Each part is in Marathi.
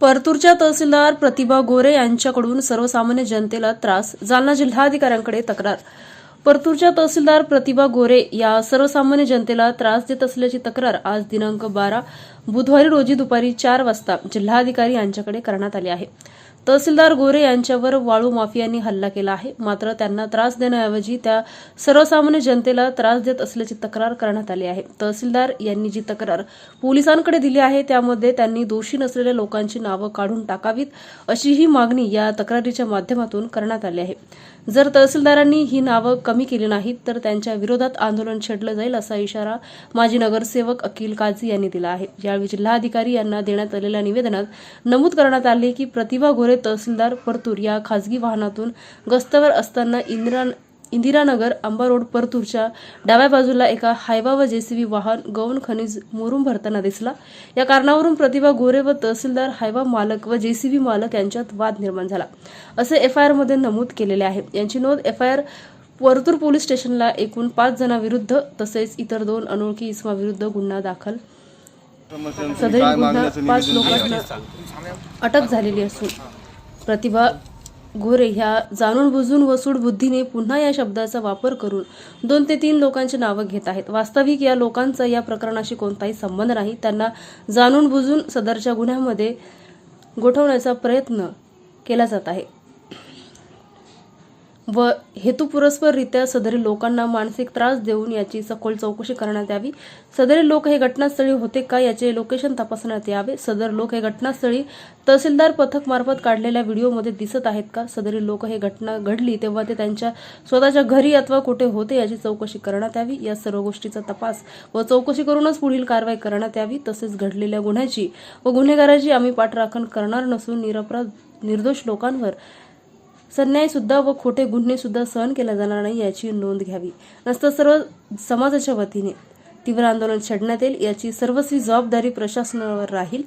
परतूरच्या तहसीलदार प्रतिभा गोरे यांच्याकडून सर्वसामान्य जनतेला त्रास जालना जिल्हाधिकाऱ्यांकडे तक्रार. परतूरच्या तहसीलदार प्रतिभा गोरे या सर्वसामान्य जनतेला त्रास देत असल्याची तक्रार आज दिनांक बारा बुधवारी रोजी दुपारी चार वाजता जिल्हाधिकारी यांच्याकडे करण्यात आली आहे. तहसीलदार गोरे यांच्यावर वाळू माफियांनी हल्ला केला आहे. मात्र त्यांना त्रास देण्याऐवजी त्या सर्वसामान्य जनतेला त्रास देत असल्याची तक्रार करण्यात आली आहे. तहसीलदार यांनी जी तक्रार पोलिसांकडे दिली आहे त्यामध्ये त्यांनी दोषी नसलेल्या लोकांची नावं काढून टाकावीत अशी ही मागणी या तक्रारीच्या माध्यमातून करण्यात आली आहे. जर तहसीलदारांनी ही नावं कमी केली नाहीत तर त्यांच्या विरोधात आंदोलन छेडलं जाईल असा इशारा माजी नगरसेवक अकिल काझी यांनी दिला आहे. यावेळी जिल्हाधिकारी यांना देण्यात आलेल्या निवेदनात नमूद करण्यात आले की प्रतिभा गोरे तहसीलदार परतूर या खासगी वाहनातून गस्तवर असताना इंदिरा इंदिरानगर आंबा रोड परतूरच्या डाव्या बाजूला एका हायवा व जेसीबी वाहन गौण खनिज मुरुम भरताना दिसला. या कारणावरून प्रतिभा गोरे व तहसीलदार हायवा मालक व जेसीबी मालक यांच्यात वाद निर्माण झाला. असे एफ आय आरमध्ये नमूद केलेले आहे. यांची नोंद F I R Partur police स्टेशनला एकूण पाच जणांविरुद्ध तसेच इतर दोन अनोळखी इसमाविरुद्ध गुन्हा दाखल. सदरील गुन्हा पाच लोकांना अटक झालेली असून प्रतिभा गोरे ह्या जाणून बुजून व सूडबुद्धीने पुन्हा या शब्दाचा वापर करून दोन ते तीन लोकांची नावं घेत आहेत. वास्तविक या लोकांचा या प्रकरणाशी कोणताही संबंध नाही. त्यांना जाणून बुजून सदरच्या गुन्ह्यामध्ये गोठवण्याचा प्रयत्न केला जात आहे. व हेतुपुरस्पररित्या सदरील लोकांना मानसिक त्रास देऊन याची सखोल चौकशी करण्यात यावी. सदरील लोक हे घटनास्थळी होते का याचे लोकेशन तपासण्यात यावे. सदर लोक हे घटनास्थळी तहसीलदार पथक मार्फत काढलेल्या व्हिडिओमध्ये दिसत आहेत का? सदरील लोक हे घटना घडली तेव्हा ते त्यांच्या स्वतःच्या घरी अथवा कुठे होते याची चौकशी करण्यात यावी. या सर्व गोष्टीचा तपास व चौकशी करूनच पुढील कारवाई करण्यात यावी. तसेच घडलेल्या गुन्ह्याची व गुन्हेगाराची आम्ही पाठराखण करणार नसून निरपराध निर्दोष लोकांवर सन्यायसुद्धा व खोटे गुन्हे सुद्धा सहन केला जाणार नाही याची नोंद घ्यावी. नसतं सर्व समाजाच्या वतीने तीव्र आंदोलन छेडण्यात येईल याची सर्वस्वी जबाबदारी प्रशासनावर राहील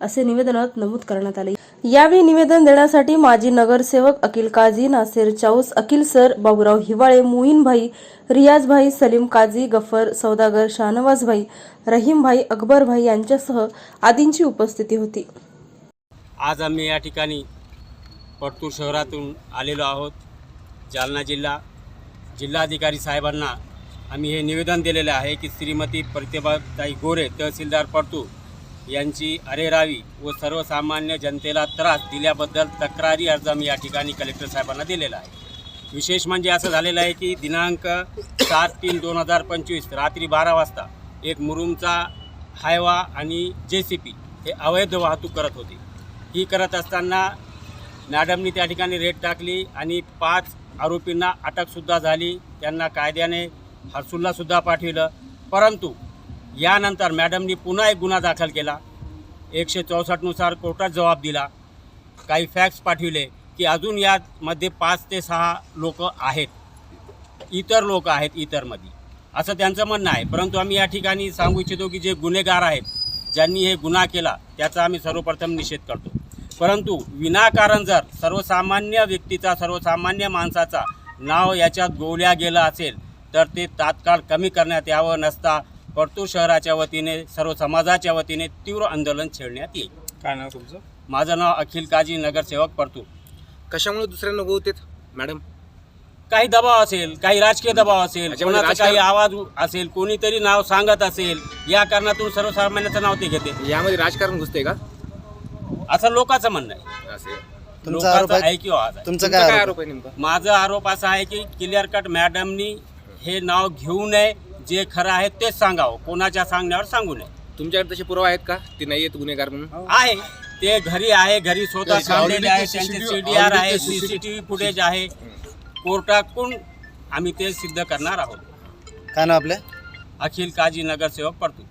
असे निवेदनात नमूद करण्यात आले. यावेळी निवेदन देण्यासाठी माजी नगरसेवक अकिल काझी नासेर चाऊस अकिल सर बाबूराव हिवाळे मोहीनभाई रियाजभाई सलीम काझी गफर सौदागर शाहनवाजभाई रहीमभाई अकबरभाई यांच्यासह आदींची उपस्थिती होती. आज आम्ही या ठिकाणी परतूर शहरातून आलेलो आहोत. जालना जिल्हा जिल्हाधिकारी साहेबांना आम्ही हे निवेदन दिलेले आहे की श्रीमती प्रतिभाताई गोरे तहसीलदार परतूर यांची अरेरावी व सर्वसामान्य जनतेला त्रास दिल्याबद्दल तक्रारी अर्ज आम्ही या ठिकाणी कलेक्टर साहेबांना दिलेला आहे. विशेष म्हणजे असं झालेलं आहे की दिनांक सात तीन दोन हजार पंचवीस रात्री बारा वाजता एक मुरुमचा हायवा आणि जे सी पी हे अवैध वाहतूक करत होते. ही करत असताना मॅडमनी त्या ठिकाणी रेट टाकली आणि पाच आरोपींना अटकसुद्धा झाली. त्यांना कायद्याने हर्सुल्लासुद्धा पाठविलं. परंतु यानंतर मॅडमनी पुन्हा एक गुन्हा दाखल केला. एकशे चौसष्टनुसार कोर्टात जबाब दिला. काही फॅक्ट्स पाठविले की अजून यामध्ये पाच ते सहा लोक आहेत. इतर लोक आहेत इतरमध्ये. असं त्यांचं म्हणणं आहे. परंतु आम्ही या ठिकाणी सांगू इच्छितो की जे गुन्हेगार आहेत ज्यांनी हे गुन्हा केला त्याचा आम्ही सर्वप्रथम निषेध करतो. परंतु विनाकारण जर सर्वसामान्य व्यक्तीचा सर्वसामान्य माणसाचा नाव याच्यात गोवल्या गेलं असेल तर ते तात्काळ कमी करण्यात यावं नसता परतूर शहराच्या वतीने सर्व समाजाच्या वतीने तीव्र आंदोलन छेडण्यात येईल. काय नाव तुमचं? माझं नाव अखिल काजी नगरसेवक परतूर कशामुळे दुसऱ्या नको होते मॅडम? काही दबाव असेल काही राजकीय दबाव असेल कोणाचा काही राजकारण- आवाज असेल कोणीतरी नाव सांगत असेल या कारणातून सर्वसामान्याचं नाव ते घेते. यामध्ये राजकारण घुसते का? असं लोकांचं म्हणणं आहे. असे तुमचा आरोप लोकांचं आहे ऐक्यू आवाज आहे तुमचा तुमचा काय आरोप आहे नेमका? माझा आरोप असा आहे की क्लिअर कट मॅडमनी हे नाव घेऊ नये. जे खरं आहे तेच सांगावं. कोणाच्या सांगण्यावर सांगू नये. तुमच्याकडे तसे पुरावा आहेत का? ते नाही आहेत गुन्हेगार म्हणून? आहे. ते घरी आहे घरी स्वतः सांगलेले आहे त्यांचे सीडीआर आहे सीसीटीव्ही फुटेज आहे. कोर्टाकडून आम्ही ते सिद्ध करणार आहोत. काय नाव आपलं? अखिल काजी नगरसेवक परतूर.